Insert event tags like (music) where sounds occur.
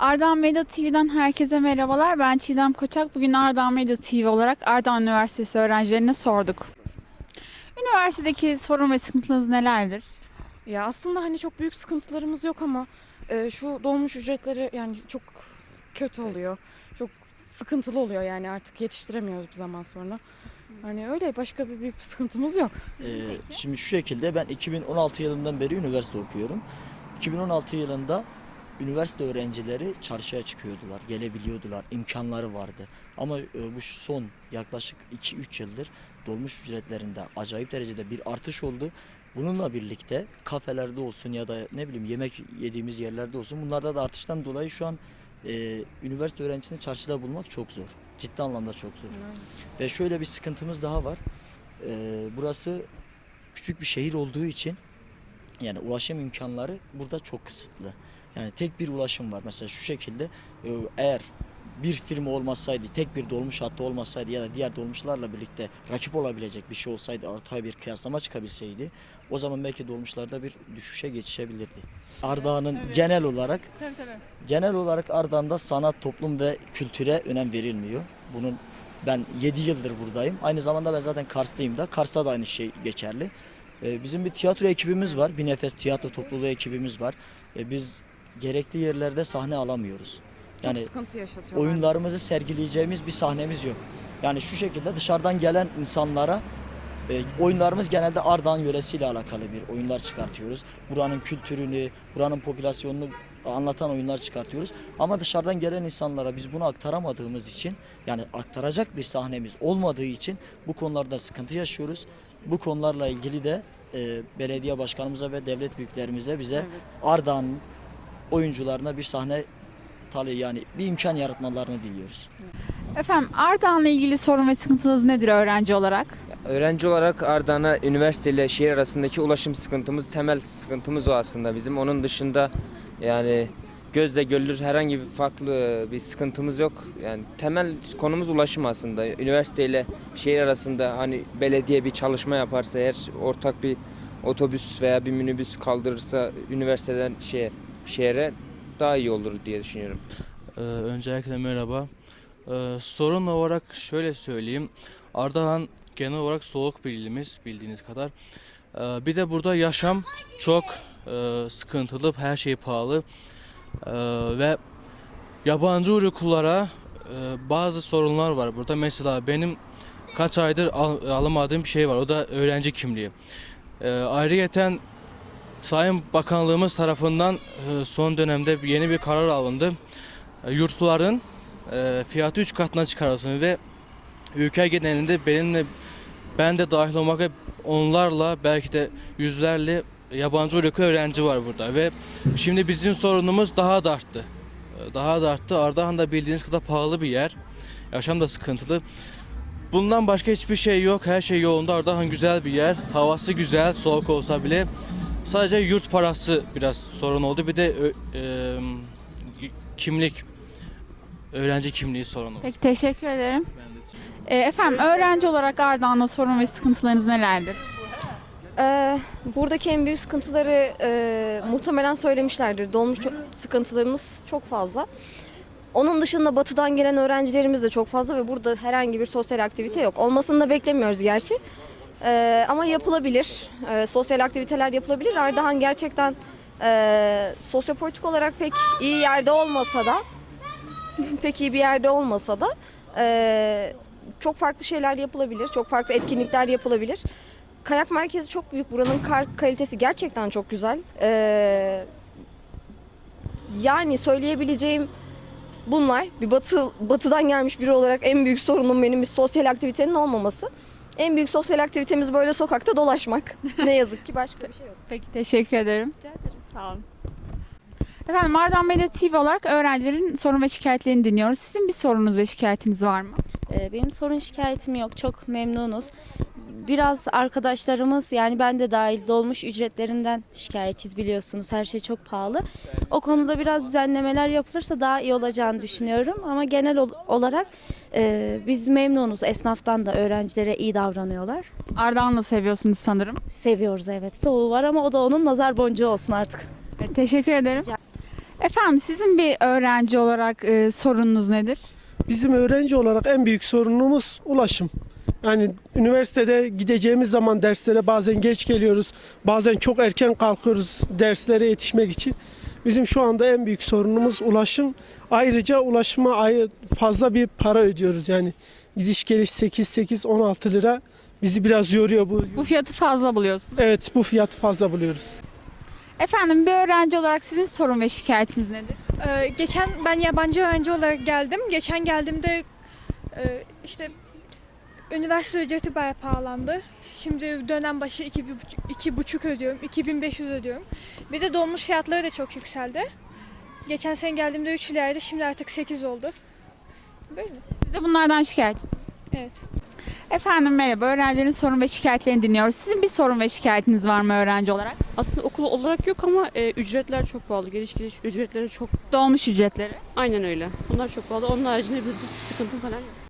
Ardahan Medya TV'den herkese merhabalar. Ben Çiğdem Koçak. Bugün Ardahan Medya TV olarak Ardahan Üniversitesi öğrencilerine sorduk. Üniversitedeki sorun ve sıkıntılarınız nelerdir? Ya aslında hani çok büyük sıkıntılarımız yok ama e, şu dolmuş ücretleri yani çok kötü oluyor. Çok sıkıntılı oluyor yani artık yetiştiremiyoruz bir zaman sonra. Hani öyle başka bir büyük bir sıkıntımız yok. Ee, şimdi şu şekilde ben 2016 yılından beri üniversite okuyorum. 2016 yılında üniversite öğrencileri çarşıya çıkıyordular, gelebiliyordular, imkanları vardı. Ama e, bu son yaklaşık 2-3 yıldır dolmuş ücretlerinde acayip derecede bir artış oldu. Bununla birlikte kafelerde olsun ya da ne bileyim yemek yediğimiz yerlerde olsun bunlarda da artıştan dolayı şu an e, üniversite öğrencisini çarşıda bulmak çok zor. Ciddi anlamda çok zor. Ve şöyle bir sıkıntımız daha var. Ee, burası küçük bir şehir olduğu için yani ulaşım imkanları burada çok kısıtlı. Yani tek bir ulaşım var. Mesela şu şekilde e, eğer bir firma olmasaydı, tek bir dolmuş hattı olmasaydı ya da diğer dolmuşlarla birlikte rakip olabilecek bir şey olsaydı, ortaya bir kıyaslama çıkabilseydi o zaman belki dolmuşlarda bir düşüşe geçişebilirdi. Ardahan'ın genel olarak Tabii tabii. Genel olarak Ardahan'da sanat, toplum ve kültüre önem verilmiyor. Bunun ben 7 yıldır buradayım. Aynı zamanda ben zaten Karslıyım da. Kars'ta da aynı şey geçerli. Ee, bizim bir tiyatro ekibimiz var. Bir nefes tiyatro topluluğu ekibimiz var. Ee, biz gerekli yerlerde sahne alamıyoruz. Yani oyunlarımızı sergileyeceğimiz bir sahnemiz yok. Yani şu şekilde dışarıdan gelen insanlara e, oyunlarımız genelde Ardahan yöresiyle alakalı bir oyunlar çıkartıyoruz. Buranın kültürünü, buranın popülasyonunu anlatan oyunlar çıkartıyoruz. Ama dışarıdan gelen insanlara biz bunu aktaramadığımız için yani aktaracak bir sahnemiz olmadığı için bu konularda sıkıntı yaşıyoruz. Bu konularla ilgili de e, belediye başkanımıza ve devlet büyüklerimize bize Evet. Ardahan oyuncularına bir sahne tali yani bir imkan yaratmalarını diliyoruz. Efendim Ardahan'la ilgili sorun ve sıkıntınız nedir öğrenci olarak? Öğrenci olarak Ardahan'a üniversite ile şehir arasındaki ulaşım sıkıntımız temel sıkıntımız o aslında bizim. Onun dışında yani gözle görülür herhangi bir farklı bir sıkıntımız yok. Yani temel konumuz ulaşım aslında. Üniversite ile şehir arasında hani belediye bir çalışma yaparsa eğer ortak bir otobüs veya bir minibüs kaldırırsa üniversiteden şeye, şehre daha iyi olur diye düşünüyorum. Ee, öncelikle merhaba. Ee, sorun olarak şöyle söyleyeyim. Ardahan genel olarak soğuk bir ilimiz bildiğiniz kadar. Ee, bir de burada yaşam çok e, sıkıntılı, her şey pahalı. Ee, ve yabancı uyruklulara e, bazı sorunlar var burada. Mesela benim kaç aydır al- alamadığım bir şey var. O da öğrenci kimliği. Ee, ayrıyeten Sayın Bakanlığımız tarafından e, son dönemde yeni bir karar alındı. E, Yurtların e, fiyatı 3 katına çıkarılsın ve ülke genelinde benimle ben de dahil olmak onlarla belki de yüzlerle yabancı uyruklu öğrenci var burada ve şimdi bizim sorunumuz daha da arttı. E, Daha da arttı. Ardahan da bildiğiniz kadar pahalı bir yer. Yaşam da sıkıntılı. Bundan başka hiçbir şey yok. Her şey yolunda. Ardahan güzel bir yer. Havası güzel, soğuk olsa bile. Sadece yurt parası biraz sorun oldu. Bir de e, kimlik, öğrenci kimliği sorun oldu. Peki teşekkür ederim. Ben de- Ee, efendim öğrenci olarak Ardahan'la sorun ve sıkıntılarınız nelerdir? Ee, buradaki en büyük sıkıntıları e, muhtemelen söylemişlerdir. Dolmuş sıkıntılarımız çok fazla. Onun dışında batıdan gelen öğrencilerimiz de çok fazla ve burada herhangi bir sosyal aktivite yok. Olmasını da beklemiyoruz gerçi. Ee, ama yapılabilir. Ee, sosyal aktiviteler yapılabilir. Ardahan gerçekten e, sosyopolitik olarak pek iyi yerde olmasa da (laughs) pek iyi bir yerde olmasa da e, çok farklı şeyler yapılabilir. Çok farklı etkinlikler yapılabilir. Kayak merkezi çok büyük. Buranın kar kalitesi gerçekten çok güzel. Ee, yani söyleyebileceğim bunlar. Bir batı batıdan gelmiş biri olarak en büyük sorunum benim bir sosyal aktivitenin olmaması. En büyük sosyal aktivitemiz böyle sokakta dolaşmak. (laughs) ne yazık ki başka bir şey yok. Peki teşekkür ederim. Rica ederim. Sağ olun. Efendim Ardahan Medya TV olarak öğrencilerin sorun ve şikayetlerini dinliyoruz. Sizin bir sorunuz ve şikayetiniz var mı? Ee, Benim sorun şikayetim yok. Çok memnunuz. Biraz arkadaşlarımız yani ben de dahil dolmuş ücretlerinden şikayetçiyiz biliyorsunuz. Her şey çok pahalı. O konuda biraz düzenlemeler yapılırsa daha iyi olacağını düşünüyorum. Ama genel ol- olarak e, biz memnunuz. Esnaftan da öğrencilere iyi davranıyorlar. Ardahan'la seviyorsunuz sanırım. Seviyoruz evet. Soğuğu var ama o da onun nazar boncuğu olsun artık. Evet, teşekkür ederim. Efendim sizin bir öğrenci olarak e, sorununuz nedir? Bizim öğrenci olarak en büyük sorunumuz ulaşım. Yani üniversitede gideceğimiz zaman derslere bazen geç geliyoruz. Bazen çok erken kalkıyoruz derslere yetişmek için. Bizim şu anda en büyük sorunumuz ulaşım. Ayrıca ulaşıma ay- fazla bir para ödüyoruz. Yani gidiş geliş 8-8-16 lira bizi biraz yoruyor bu. Bu fiyatı fazla buluyorsunuz. Evet bu fiyatı fazla buluyoruz. Efendim bir öğrenci olarak sizin sorun ve şikayetiniz nedir? Ee, geçen ben yabancı öğrenci olarak geldim. Geçen geldiğimde e, işte üniversite ücreti bayağı pahalandı. Şimdi dönem başı iki, bir buçuk- iki buçuk ödüyorum. 2500 ödüyorum. Bir de dolmuş fiyatları da çok yükseldi. Geçen sene geldiğimde 3 liraydı. Şimdi artık 8 oldu. Böyle. Siz de bunlardan şikayetçisiniz. Evet. Efendim merhaba. Öğrencilerin sorun ve şikayetlerini dinliyoruz. Sizin bir sorun ve şikayetiniz var mı öğrenci olarak? Aslında okul olarak yok ama e, ücretler çok pahalı. Geliş geliş ücretleri çok Dolmuş ücretleri. aynen öyle. Bunlar çok pahalı. Onun haricinde bir, bir sıkıntı falan yok.